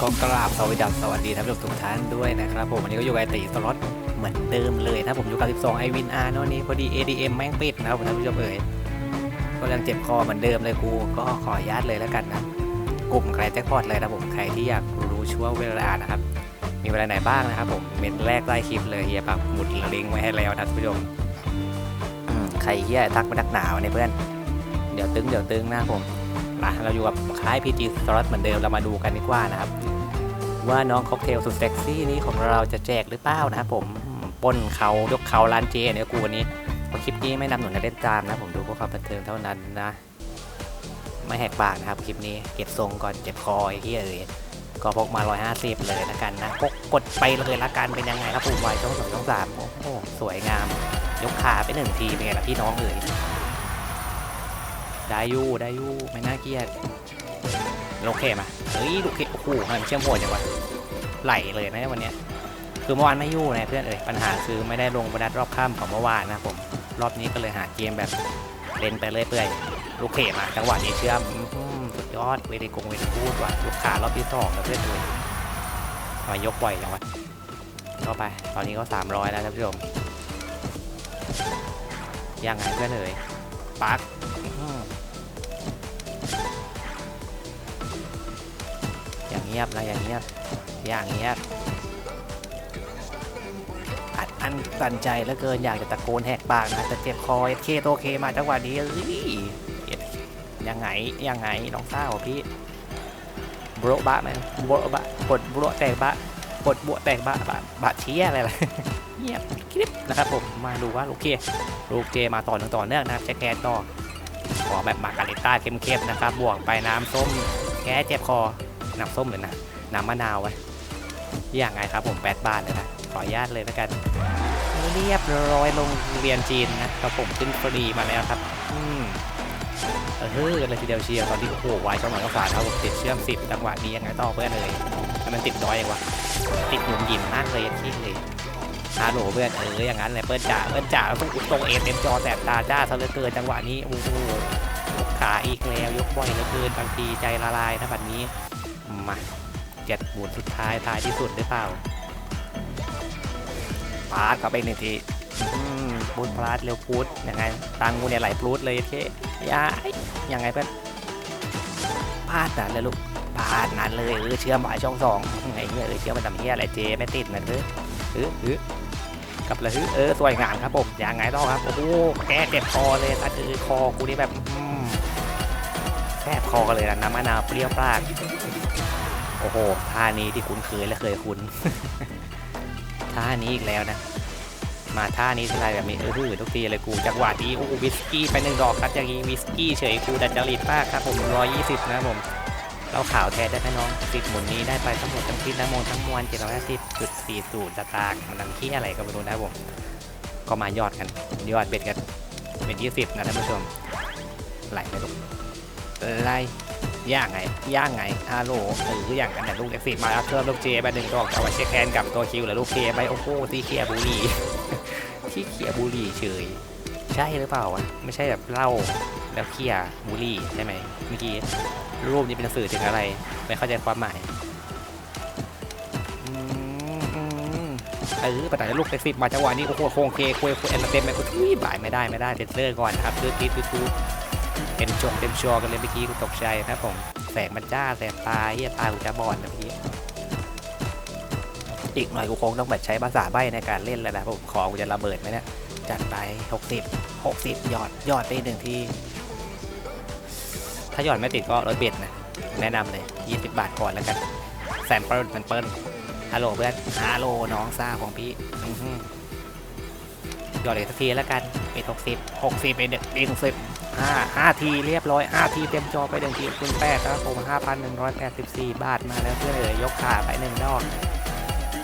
ก็กราบสวัสดีสวัสดีท่านผู้ชมทุกท่านด้วยนะครับผมวันนี้ก็อยู่กับไอตีสล็อตเหมือนเดิมเลยนะผมอยู่กับ 12ไอวินอาร์โน่นนี่พอดี ADM แม่งปิดนะครับท่านผู้ชมเอ๋ยก็ยังเจ็บคอเหมือนเดิมเลยกูก็ขออนุญาตเลยแล้วกันนะกลุ่มใครแจ็คพอตเลยนะผมใครที่อยากรู้ช่วงเวลานะครับมีเวลาไหนบ้างนะครับผมเม็ดแรกใต้คลิปเลยเฮียปักหมุดลิงก์ไว้ให้แล้วนะท่านผู้ชมใครเฮียทักมาดักหนาวเนี่ยเพื่อนเดี๋ยวตึงเดี๋ยวตึงนะผมมาเราอยู่กับ ล้าย PG สล็อตเหมือนเดิมเรามาดูกันดีกว่านะครับ ว่าน้องค็อกเทลสุดเซ็กซี่นี้ของเราจะแจกหรือเปล่านะครับผมป้นเขายกเขาร้านเจเนี่ยกูวันนี้พราคลิปนี้ไม่นำหนุนเล่นตามนะผมดูเพื่อความบันเทิงเท่านั้นนะ ไม่แหกปากนะครับคลิปนี้เก็บทรงก่อนเจ็บคอไอ้ที่เอ่ยก็พกมา 150 เลยละกันนะพกกดไปเลยละกันเป็นยังไงครับผมไวช่องสองช่องสามโอ้โหสวยงาม ยกขาไปหนึ่งทีเป็นไงล่ะพี่น้องเอ่ยได้ยู่ได้ยู่ไม่น่าเกลียด โลเคมาเฮ้ยโลเคโอ้โหทำไมมันเชื่อมโหดจังวะไหลเลยนะวันนี้คือเมื่อวานไม่ยู่นะเพื่อนเอ่ยปัญหาคือไม่ได้ลงบรรดัดรอบค่ำของเมื่อวานนะผมรอบนี้ก็เลยหาเกมแบบเล่นไปเรื่อยเปื่อยลูกเขมาจังหวะนี้เชื่อมสุดยอดเวทีกงเวทีพูดว่ะลูกขารอบที่สองแล้วเพื่อนเอ่ยมายกไหวจังวะเข้าไป ตอนนี้ก็300แล้วท่านผู้ชมยังไงเพื่อนเอ่ยปัก งียบนะอย่างเงียบอย่างเงียบอัดอันตันใจเหลือเกินอยากจะตะโกนแหกปากนะแต่เจ็บคอเอเคโตเคมาจังหวะนี้เอ้ยยังไงยังไงน้องเศร้าพี่บรบะไหมบรบะกดบรแตกบะกดบวแตกบะบะบะเชี้ยอะไรล่ะเงียบคลิปนะครับผมมาดูว่าลูกเคลูกเจมาต่อเนื่งต่อเนื่องนะครับแจ็คแกนต่อขอแบบมาการิต้าเข้มๆนะครับบวกไปน้ำส้มแก้เจ็บคอ น้ำส้มเลยนะน้ำมะนาวไว้อย่างไงครับผมแปดบาทเลยนะขออนุญาตเลยแล้วกัน เรียบร้อยโรงเรียนจีนนะครับผมขึ้นฟรีมาแล้วครับ อืมเออเฮ้ยเลยทีเดียวเชียร์ตอนที่โอ้โหวายช่องหน่อยก็ฝาดครับผมติดเชื่อมสิบจังหวะนี้ยังไงต่อเพื่อนเลยให้มันติดน้อยเองวะติดหยุ่มหยิมมากเลยที่เลยฮัลโหลเพื่อนเอออย่างนั้นเลยเปิ้ลจ่าเปิ้ลจ่าต้องตรงเอเต็มจอแสบตาจ้าซะเหลือเกินจังหวะนี้โอ้โหขาอีกแล้วยกบ่อยเหลือเกินบางทีใจละลายนะแบบนี้ มาเจ็ดหมุนสุดท้ายท้ายที่สุดหรือเปล่าปาดเข้าไปหนึ่งทีพูดพลาดเร็วพูดยังไงตังกูเนี่ยไหลพูดเลยเท่ยายยังไงเพื่อนพลาดนั้นเลยลูกพลาดนั้นเลยเออเชื่อมหมายช่องสองไอ้เนี่ยเออเชื่อมันทำเฮียอะไรเจไม่ติดมันเฮ้ยเออเออกับเลยเฮ้ยเออสวยงามครับผมยังไงต่อครับโอ้โหแกเจ็บคอเลยตัดเออคอกูนี่แบบแทบคอกันเลยนะน้ำมะนาวเปรี้ยวปาก อ้โหท่านี้ที่คุ้นเคยและเคยคุ้นท่านี้อีกแล้วนะ มาท่านี้ทีไรแบบนี้เออทุกทีเลยกูจังหวะนี้โอ้วิสกี้ไปหนึ่งดอกครับอย่างนี้วิสกี้เฉยกูดัดจริตมากครับผมร้อยยี่สิบนะผมเราข่าวแทนได้ไหมน้องสิบหมุนนี้ได้ไปทั้งหมดทั้งสิ้นทั้งมวลทั้งมวลเจ็ดร้อยห้าสิบจุดสี่ศูนย์สตางค์มันนังขี้อะไรก็ไม่รู้นะผมก็มายอดกันยอดเบ็ดกันเป็นยี่สิบนะท่านผู้ชมไหลไปลูกไล ย่างไงย่างไงฮัลโหลเอออย่างกันแต่ลูกเด็กสิมาแล้วเพิ่มลูกเจไปหนึ่งดอกเอาไว้เช็คแคนกับตัวคิวหรือลูกเคไปโอ้โหที่เคียบุรีที่เคียบุรีเฉย ใช่หรือเปล่าวะไม่ใช่แบบเล้าแล้วเคียบุรีใช่ไหมเมื่อกี้รูปนี้เป็นสื่อถึงอะไร ไม่เข้าใจความหมายอืมอืมเออปัญหาลูกเด็กสิบมาจังหวะนี้โอ้โหโคงเคคุยคุยเอ็นเต็มไปกูทุยบ่ายไม่ได้ไม่ได้เซ็นเซอร์ก่อนนะครับคือทีทูเต็มจงเต็มชัวกันเลยเมื่อกี้กูตกใจนะผมแสงมันจ้าแสบตาเฮียตากูจะบอดนะเมื่อกี้อีกหน่อยกูคงต้องแบบใช้ภาษาใบ้ในการเล่นแล้วนะผมของกูจะระเบิดไหมเนี่ยจัดไป 60 60หยอดยอดไปหนึ่งทีถ้าหยอดไม่ติดก็รถเบ็ดนะแนะนำเลย 20 บาทก่อนแล้วกันแซมเปิลมันเปิลฮัลโหลเพื่อนฮัลโหลน้องซ่าของพี่อือหยอดอีกสักทีแล้วกันเป็น60 60เป็นเด็กเป็ น60ห้าห้าทีเรียบร้อยห้าทีเต็มจอไปหนึ่งทีคุณแปดครับผม5,184บาทมาแล้วเพื่อนเลยยกขาไปหนึ่งดอก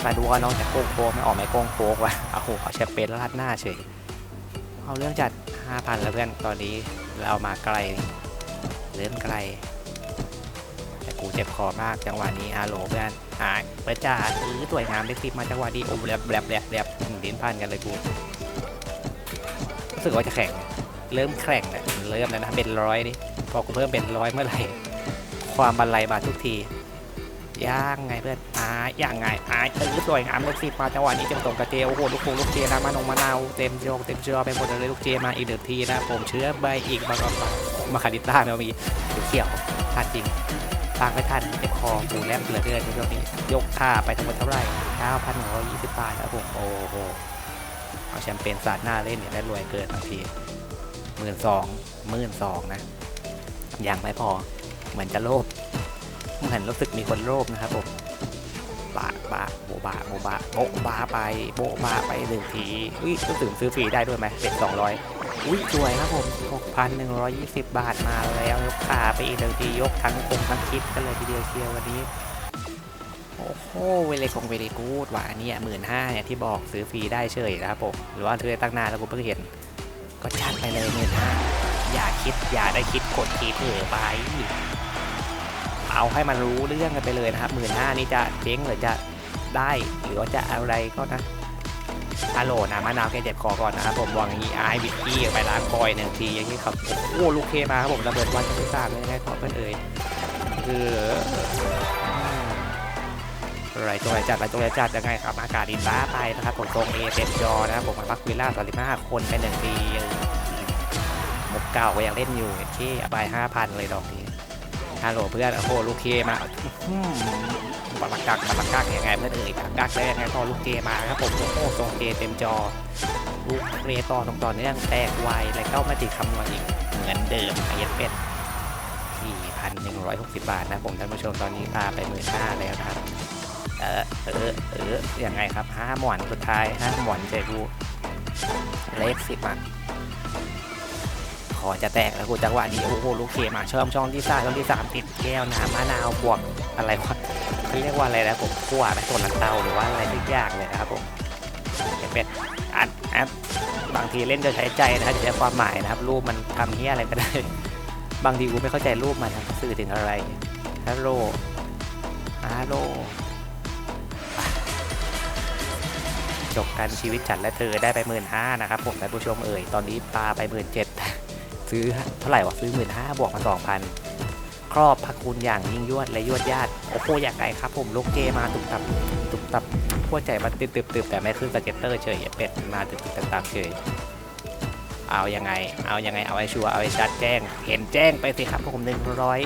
มาดูว่าน้องจะโค้งโค้งไม่ออกไม่โค้งโค้งวะเอาหัวเอาแชมเปญราดหน้าเฉยเอาเรื่องจัด5,000แล้วเพื่อนตอนนี้เรามาไกลเริ่มไกลแต่กูเจ็บคอมากจังหวะนี้อาโหลเพื่อนหายเปิดจ่าอื้อสวยงามได้คลิปมาจังหวะนี้โอ้แบลบแบลบแบลบแบลบลิ้นพันกันเลยกูรู้สึกว่าจะแข่ง เริ่มแข่งแล้วเริ่มแล้วนะเป็นร้อยนี่พอกูเพิ่มเป็นร้อยเมื่อไหร่ความบันไลมาทุกทีย่างไงเพื่อนอ่าย่างไงอ่าเออสวยงามเลยสิมาจังหวะนี้จังตรงกระเจโอ้โหลูกคงลูกเจนะมานงมะนาวเต็มโยกเต็มเชือไปหมดเลยลูกเจมาอีกหนึ่งทีนะผมเชื้อใบอีกบางมาคาดิต้าเนาะมีเขียวพลาดจริงฟังไม่ทันเจ็บคอปูแลบเหลือเกินในช่วงนี้ยกค่าไปทั้งหมดเท่าไหร่9,120บาทครับผมโอ้โหเอาแชมเปญสาดหน้าเล่นเนี่ยได้รวยเกินบางที หมื่นสองหมื่นสองนะ ยังไม่พอ เหมือนจะโลภเหมือนรู้สึกมีคนโลภนะครับผมบาบาโบบาโบบาโบบาไปโบบาไปหนึ่งทีอุ้ยรู้สึกซื้อฟรีได้ด้วยไหมเป็นสองร้อยอุ้ยสวยครับผมหกพันหนึ่งร้อยยี่สิบบาทมาแล้วยกขาไปอีกหนึ่งทียกทั้งคงทั้งคลิปกันเลยทีเดียวเชียววันนี้โอ้โหเวเลคงเวเลกูดว่ะอันนี้หมื่นห้าเนี่ยที่บอกซื้อฟรีได้เฉยนะครับผมหรือว่าซื้อตั้งนานแล้วกูเพิ่งเห็น ก็จัดไปเลยหมื่นห้าอย่าคิดอย่าได้คิดกดทีเถอไป เอาให้มันรู้เรื่องกันไปเลยนะครับหมื่นห้านี่จะเจ๊งหรือจะได้หรือว่าจะอะไรก็นะฮัลโหลนะมะนาวแกเจ็บคอก่อนนะครับผมวางอย่างนี้ไอบิดกี้ไปล้างคอยหนึ่งทีอย่างนี้ครับโอ้ลูกเคมาครับผมระเบิดวันจะไม่ทราบเลยไงขอเพื่อนเอ่ยคือ อะไรตัวไหนจัดอะไรตัวไหนจัดยังไงครับ อากาศดินบ้าไปนะครับผมตรงเอเต็มจอนะครับผมมาพักวิลล่าสามสิบห้าคนไปหนึ่งทีมกเก่าก็ยังเล่นอยู่เคเอาไปห้าพันเลยดอกนี้ฮัลโหลเพื่อนโอ้โหลูกเคมาบาลักกักบาลักกักยังไงเพื่อนเอ่ยบักกักได้ยังไงพอลูกเคมาครับผมโอ้โหทรงเคเต็มจอลูกเคต่อตรงต่อเนื่องแตกไวแล้วก็ไม่ติดคำนวณอีกเหมือนเดิมไอเอสเป็ด4,160 บาทนะผมท่านผู้ชมตอนนี้พาไปหมื่นห้าแล้วครับ เออเออเออยังไงครับห้าหมอนสุดท้ายห้าหมอนใจกูเลขสิบอะขอจะแตกแล้วกูจังหวะนี้โอ้โหลูกเคมาเชื่อมช่องที่สามช่องที่สามติดแก้วน้ำมะนาวบวกอะไรวะเขาเรียกว่าอะไรนะผมขั้วไปส่วนลันเตาหรือว่าอะไรทุกอย่างเลยนะครับผมเป็นอัดแอปบางทีเล่นจะใช้ใจนะครับจะใช้ความหมายนะครับรูปมันทำเนี้ยอะไรก็ได้ บางทีกูไม่เข้าใจรูปมันสื่อถึงอะไรฮัลโหลฮัลโหล จบกันชีวิตฉันและเธอได้ไปหมื่นห้านะครับผมท่านผู้ชมเอ่ยตอนนี้ปลาไปหมื่นเจ็ดซื้อเท่าไหร่วะซื้อหมื่นห้าบวกมาสองพันครอบพระคุณอย่างยิ่งยวดและยวดญาติโอ้โหอยากไงครับผมลูกเกมาตุบตับตุบตับพวกใจมันตึบตึบตึบแต่ไม่ขึ้นสเก็ตเตอร์เฉยเป็ดมาตึบตึบตับเฉยเอายังไง เอายังไงเอาไอ้ชัวร์เอาไอ้จัดแจ้ง เห็นแจ้งไปสิครับผมหนึ่งร้อย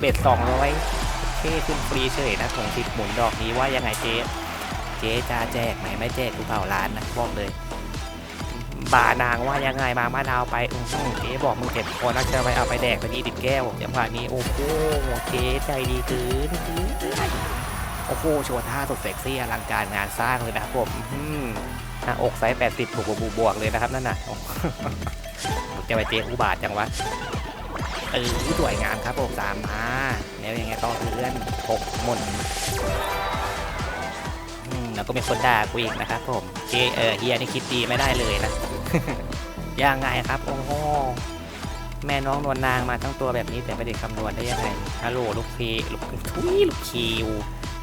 เป็ดสองร้อยเท่ขึ้นฟรีเฉยนะของทิปหมุนดอกนี้ว่ายังไงเจ๊ เจ๊จะแจกไหมไม่แจกกูเผาร้านนะบอกเลยบานางว่ายังไงมามะนาวไปอื้อหือเจ๊บอกมึงเจ็บคอนักจะไปเอาไปแดกไปนี่ติดแก้วจังหวะนี้โอ้โหเจ๊ใจดีเกินโอ้โหโชว์ท่าสุดเซ็กซี่อลังการงานสร้างเลยนะผมอืมหน้าอกไซส์80บวกบวกบวกเลยนะครับนั่นน่ะจะไปเจ๊อุบาทจังวะเออสวยงามครับผมสามมาแล้วยังไงต่อเพื่อนหกหมุน แล้วก็มีคนด่ากูอีกนะครับผมเจเออเฮียนี่คิดดีไม่ได้เลยนะยังไงครับ โอ้โหแม่น้องนวลนางมาทั้งตัวแบบนี้แต่ไม่ได้คำนวณได้ยังไงฮัลโหลลูกพีลูกทุยลูกคิว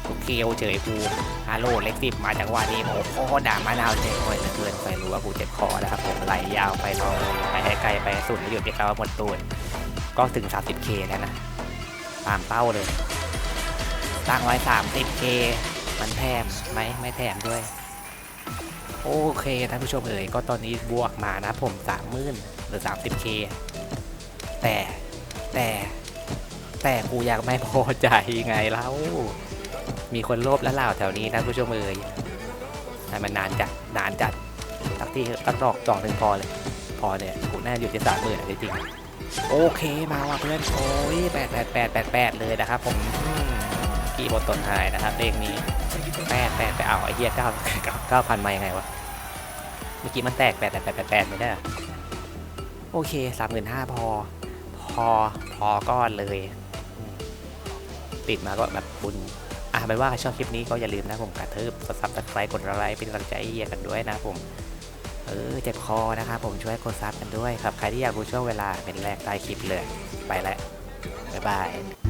ลูกคิวเฉยกูฮัลโหลเล็กสิบมาจากวันนี้โอ้โหด่ามะนาวเจ๊โอ้ยเลือเกินไปรู้ว่ากูเจ็บคอนะครับผมไหลยาวไปน้องไปให้ไกลไปสุดแล้วหยุดที่เขาหมดตูดก็ถึง 30k แล้วนะตามเป้าเลยตั้งไว้ 30k มันแถมไหมไม่แถมด้วย โอเคท่านผู้ชมเอ่ยก็ตอนนี้บวกมานะผมสามหมื่นหรือ 30k แต่แต่แต่กูยังไม่พอใจไงแล้วมีคนโลภแล้วเล่าแถวนี้ท่านผู้ชมเอ่ยให้มันนานจัดนานจัดตักที่ตั้งดอกจองหนึ่งพอเลย พอเนี่ยกูน่าอยู่ที่สามหมื่นจริงโอเคมาว่ะเพื่อนโอ้ยแปดแปดแปดแปดแปดเลยนะครับผม กี่บทตนหายนะครับเลขนี้แปดแปดไปเอาไอ้เหี้ยเก้าเก้าพันมายังไงวะเมื่อกี้มันแตกแปดแปดแปดแปดไม่ได้โอเคสามหมื่นห้าพอ พอพอก้อนเลย ติดมาก็แบบบุญอะไปว่าชอบคลิปนี้ก็อย่าลืมนะผมกระทืบกดซับสไครต์กดไลค์เป็นกำลังใจเฮียกันด้วยนะผมเออเจ็บคอนะครับผมช่วยกดซับกันด้วยครับใครที่อยากรู้ช่วงเวลาเป็นแรกใต้คลิปเลย ไปแล้วบ๊ายบาย